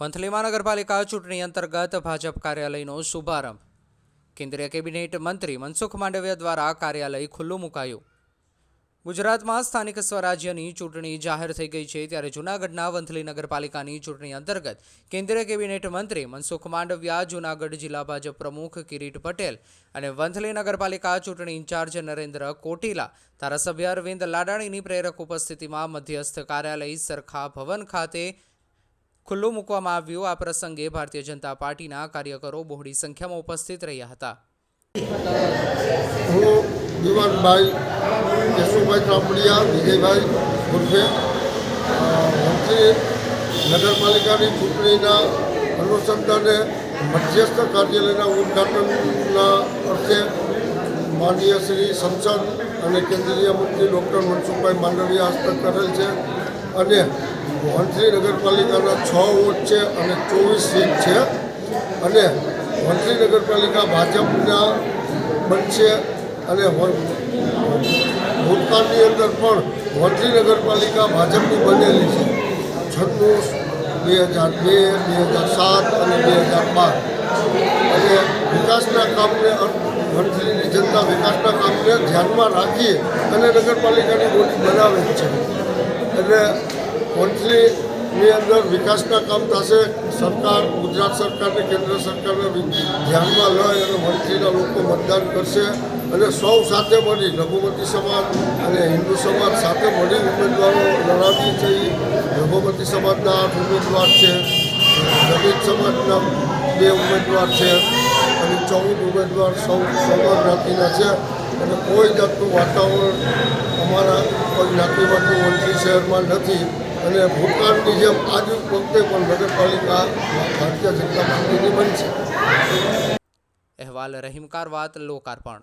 વંથલી મહાનગરપાલિકા ચૂંટણી અંતર્ગત ભાજપ કાર્યાલયનો શુભારંભ. કેન્દ્રીય કેબિનેટ મંત્રી મનસુખ માંડવિયા દ્વારા કાર્યાલય ખુલ્લું મુકાયું. ગુજરાતમાં સ્થાનિક સ્વરાજ્યની ચૂંટણી જાહેર થઈ ગઈ છે ત્યારે જૂનાગઢના વંથલી નગરપાલિકાની ચૂંટણી અંતર્ગત કેન્દ્રીય કેબિનેટ મંત્રી મનસુખ માંડવિયા, જૂનાગઢ જિલ્લા ભાજપ પ્રમુખ કિરીટ પટેલ અને વંથલી નગરપાલિકા ચૂંટણી ઇન્ચાર્જ નરેન્દ્ર કોટીલા, ધારાસભ્ય અરવિંદ લાડાણીની પ્રેરક ઉપસ્થિતિમાં મધ્યસ્થ કાર્યાલય સરખા ભવન ખાતે ખુલ્લું મૂકવામાં આવ્યું. આ પ્રસંગે ભારતીય જનતા પાર્ટીના કાર્યકરો બહોળી સંખ્યામાં ઉપસ્થિત રહ્યા હતા. હું દિવાનભાઈ કેશુભાઈ ત્રાપડિયા વિજયભાઈ ઉર્ફે નગરપાલિકાની ચૂંટણીના અનુસંધાને મધ્યસ્થ કાર્યાલયના ઉદઘાટનના અર્થે માનનીય શ્રી સંસદ અને કેન્દ્રીય મંત્રી ડૉક્ટર મનસુખભાઈ માંડવીયા હસ્તક કરેલ છે. અને વંથલી નગરપાલિકાના છ વોટ છે અને ચોવીસ સીટ છે. અને વંથલી નગરપાલિકા ભાજપના બનશે અને ભૂતકાળની અંદર પણ વંથલી નગરપાલિકા ભાજપની બનેલી છે. છન્નું બે હજાર બે બે હજાર સાત અને બે હજાર બાર. અને વિકાસના કામને વંથલીની જનતા વિકાસના કામને ધ્યાનમાં રાખી અને નગરપાલિકાની બોડી બનાવે છે. એટલે વંથલીની અંદર વિકાસના કામ થશે, સરકાર, ગુજરાત સરકારને કેન્દ્ર સરકારને ધ્યાનમાં લઈ અને વંથલીના લોકો મતદાન કરશે અને સૌ સાથે મળી લઘુમતી સમાજ અને હિન્દુ સમાજ સાથે મળી ઉમેદવારો લડાવી છે. લઘુમતી સમાજના આઠ ઉમેદવાર છે, દલિત સમાજના બે ઉમેદવાર છે અને ચૌદ ઉમેદવાર સૌ સમાન જ્ઞાતિના છે. અને કોઈ જાતનું વાતાવરણ અમારા કોઈ જ્ઞાતિવાદનું વંથલી શહેરમાં નથી. અને ભૂતકાળની જેમ આજ વખતે પણ નગરપાલિકા ભારતીય જનતા પાર્ટીની બનશે. અહેવાલ રહીમકાર વાત, લોકાર્પણ.